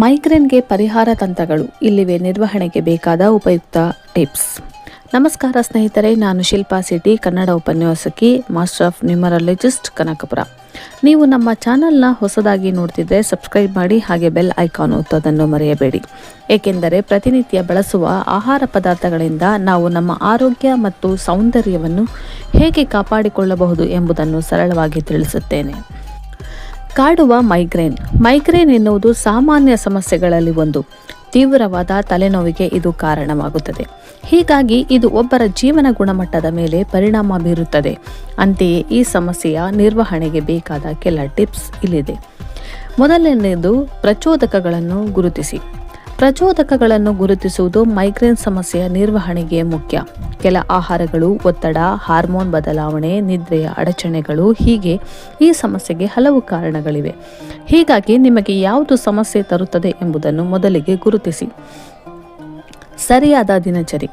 ಮೈಗ್ರೇನ್ಗೆ ಪರಿಹಾರ ತಂತ್ರಗಳು ಇಲ್ಲಿವೆ ನಿರ್ವಹಣೆಗೆ ಬೇಕಾದ ಉಪಯುಕ್ತ ಟಿಪ್ಸ್. ನಮಸ್ಕಾರ ಸ್ನೇಹಿತರೆ, ನಾನು ಶಿಲ್ಪಾ ಸಿಟಿ ಕನ್ನಡ ಉಪನ್ಯಾಸಕಿ, ಮಾಸ್ಟರ್ ಆಫ್ ನ್ಯೂಮರಾಲಜಿಸ್ಟ್, ಕನಕಪುರ. ನೀವು ನಮ್ಮ ಚಾನಲ್ನ ಹೊಸದಾಗಿ ನೋಡ್ತಿದ್ರೆ ಸಬ್ಸ್ಕ್ರೈಬ್ ಮಾಡಿ, ಹಾಗೆ ಬೆಲ್ ಐಕಾನ್ ಒತ್ತೋದನ್ನು ಮರೆಯಬೇಡಿ. ಏಕೆಂದರೆ ಪ್ರತಿನಿತ್ಯ ಬಳಸುವ ಆಹಾರ ಪದಾರ್ಥಗಳಿಂದ ನಾವು ನಮ್ಮ ಆರೋಗ್ಯ ಮತ್ತು ಸೌಂದರ್ಯವನ್ನು ಹೇಗೆ ಕಾಪಾಡಿಕೊಳ್ಳಬಹುದು ಎಂಬುದನ್ನು ಸರಳವಾಗಿ ತಿಳಿಸುತ್ತೇನೆ. ಕಾಡುವ ಮೈಗ್ರೇನ್. ಮೈಗ್ರೇನ್ ಎನ್ನುವುದು ಸಾಮಾನ್ಯ ಸಮಸ್ಯೆಗಳಲ್ಲಿ ಒಂದು. ತೀವ್ರವಾದ ತಲೆನೋವಿಗೆ ಇದು ಕಾರಣವಾಗುತ್ತದೆ. ಹೀಗಾಗಿ ಇದು ಒಬ್ಬರ ಜೀವನ ಗುಣಮಟ್ಟದ ಮೇಲೆ ಪರಿಣಾಮ ಬೀರುತ್ತದೆ. ಅಂತೆಯೇ ಈ ಸಮಸ್ಯೆಯ ನಿರ್ವಹಣೆಗೆ ಬೇಕಾದ ಕೆಲ ಟಿಪ್ಸ್ ಇಲ್ಲಿದೆ. ಮೊದಲನೆಯದು ಪ್ರಚೋದಕಗಳನ್ನು ಗುರುತಿಸಿ. ಪ್ರಚೋದಕಗಳನ್ನು ಗುರುತಿಸುವುದು ಮೈಗ್ರೇನ್ ಸಮಸ್ಯೆಯ ನಿರ್ವಹಣೆಗೆ ಮುಖ್ಯ. ಕೆಲ ಆಹಾರಗಳು, ಒತ್ತಡ, ಹಾರ್ಮೋನ್ ಬದಲಾವಣೆ, ನಿದ್ರೆಯ ಅಡಚಣೆಗಳು ಹೀಗೆ ಈ ಸಮಸ್ಯೆಗೆ ಹಲವು ಕಾರಣಗಳಿವೆ. ಹೀಗಾಗಿ ನಿಮಗೆ ಯಾವುದು ಸಮಸ್ಯೆ ತರುತ್ತದೆ ಎಂಬುದನ್ನು ಮೊದಲಿಗೆ ಗುರುತಿಸಿ. ಸರಿಯಾದ ದಿನಚರಿ.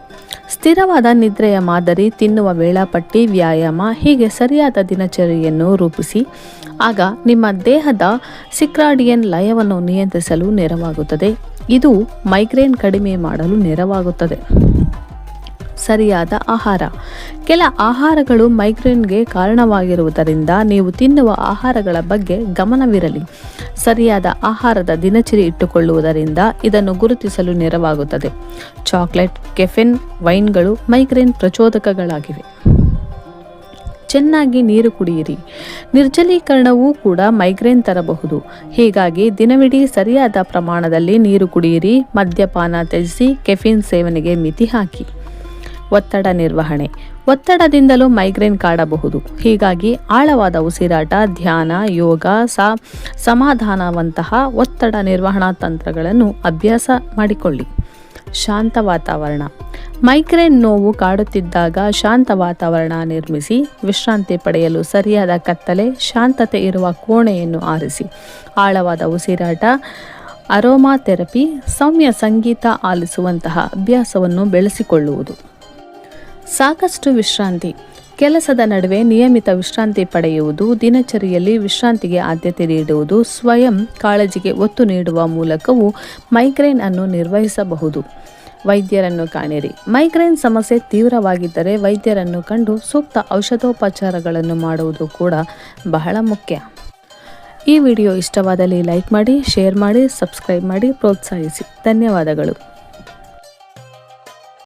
ಸ್ಥಿರವಾದ ನಿದ್ರೆಯ ಮಾದರಿ, ತಿನ್ನುವ ವೇಳಾಪಟ್ಟಿ, ವ್ಯಾಯಾಮ ಹೀಗೆ ಸರಿಯಾದ ದಿನಚರಿಯನ್ನು ರೂಪಿಸಿ. ಆಗ ನಿಮ್ಮ ದೇಹದ ಸಿಕ್ರಾಡಿಯನ್ ಲಯವನ್ನು ನಿಯಂತ್ರಿಸಲು ನೆರವಾಗುತ್ತದೆ. ಇದು ಮೈಗ್ರೇನ್ ಕಡಿಮೆ ಮಾಡಲು ನೆರವಾಗುತ್ತದೆ. ಸರಿಯಾದ ಆಹಾರ. ಕೆಲ ಆಹಾರಗಳು ಮೈಗ್ರೇನ್ಗೆ ಕಾರಣವಾಗಿರುವುದರಿಂದ ನೀವು ತಿನ್ನುವ ಆಹಾರಗಳ ಬಗ್ಗೆ ಗಮನವಿರಲಿ. ಸರಿಯಾದ ಆಹಾರದ ದಿನಚರಿ ಇಟ್ಟುಕೊಳ್ಳುವುದರಿಂದ ಇದನ್ನು ಗುರುತಿಸಲು ನೆರವಾಗುತ್ತದೆ. ಚಾಕ್ಲೇಟ್, ಕೆಫೆನ್, ವೈನ್ಗಳು ಮೈಗ್ರೇನ್ ಪ್ರಚೋದಕಗಳಾಗಿವೆ. ಚೆನ್ನಾಗಿ ನೀರು ಕುಡಿಯಿರಿ. ನಿರ್ಜಲೀಕರಣವೂ ಕೂಡ ಮೈಗ್ರೇನ್ ತರಬಹುದು. ಹೀಗಾಗಿ ದಿನವಿಡೀ ಸರಿಯಾದ ಪ್ರಮಾಣದಲ್ಲಿ ನೀರು ಕುಡಿಯಿರಿ. ಮದ್ಯಪಾನ ತ್ಯಜಿಸಿ, ಕೆಫಿನ್ ಸೇವನೆಗೆ ಮಿತಿ ಹಾಕಿ. ಒತ್ತಡ ನಿರ್ವಹಣೆ. ಒತ್ತಡದಿಂದಲೂ ಮೈಗ್ರೇನ್ ಕಾಡಬಹುದು. ಹೀಗಾಗಿ ಆಳವಾದ ಉಸಿರಾಟ, ಧ್ಯಾನ, ಯೋಗ, ಸ, ಸಮಾಧಾನವಂತಹ ಒತ್ತಡ ನಿರ್ವಹಣಾ ತಂತ್ರಗಳನ್ನು ಅಭ್ಯಾಸ ಮಾಡಿಕೊಳ್ಳಿ. ಶಾಂತ ವಾತಾವರಣ. ಮೈಗ್ರೇನ್ ನೋವು ಕಾಡುತ್ತಿದ್ದಾಗ ಶಾಂತ ವಾತಾವರಣ ನಿರ್ಮಿಸಿ ವಿಶ್ರಾಂತಿ ಪಡೆಯಲು ಸರಿಯಾದ ಕತ್ತಲೆ, ಶಾಂತತೆ ಇರುವ ಕೋಣೆಯನ್ನು ಆರಿಸಿ. ಆಳವಾದ ಉಸಿರಾಟ, ಅರೋಮಾ ಥೆರಪಿ, ಸೌಮ್ಯ ಸಂಗೀತ ಆಲಿಸುವಂತಹ ಅಭ್ಯಾಸವನ್ನು ಬೆಳೆಸಿಕೊಳ್ಳುವುದು. ಸಾಕಷ್ಟು ವಿಶ್ರಾಂತಿ. ಕೆಲಸದ ನಡುವೆ ನಿಯಮಿತ ವಿಶ್ರಾಂತಿ ಪಡೆಯುವುದು, ದಿನಚರಿಯಲ್ಲಿ ವಿಶ್ರಾಂತಿಗೆ ಆದ್ಯತೆ ನೀಡುವುದು, ಸ್ವಯಂ ಕಾಳಜಿಗೆ ಒತ್ತು ನೀಡುವ ಮೂಲಕವೂ ಮೈಗ್ರೇನ್ ಅನ್ನು ನಿರ್ವಹಿಸಬಹುದು. ವೈದ್ಯರನ್ನು ಕಾಣಿರಿ. ಮೈಗ್ರೇನ್ ಸಮಸ್ಯೆ ತೀವ್ರವಾಗಿದ್ದರೆ ವೈದ್ಯರನ್ನು ಕಂಡು ಸೂಕ್ತ ಔಷಧೋಪಚಾರಗಳನ್ನು ಮಾಡುವುದು ಕೂಡ ಬಹಳ ಮುಖ್ಯ. ಈ ವಿಡಿಯೋ ಇಷ್ಟವಾದಲ್ಲಿ ಲೈಕ್ ಮಾಡಿ, ಶೇರ್ ಮಾಡಿ, ಸಬ್ಸ್ಕ್ರೈಬ್ ಮಾಡಿ, ಪ್ರೋತ್ಸಾಹಿಸಿ. ಧನ್ಯವಾದಗಳು.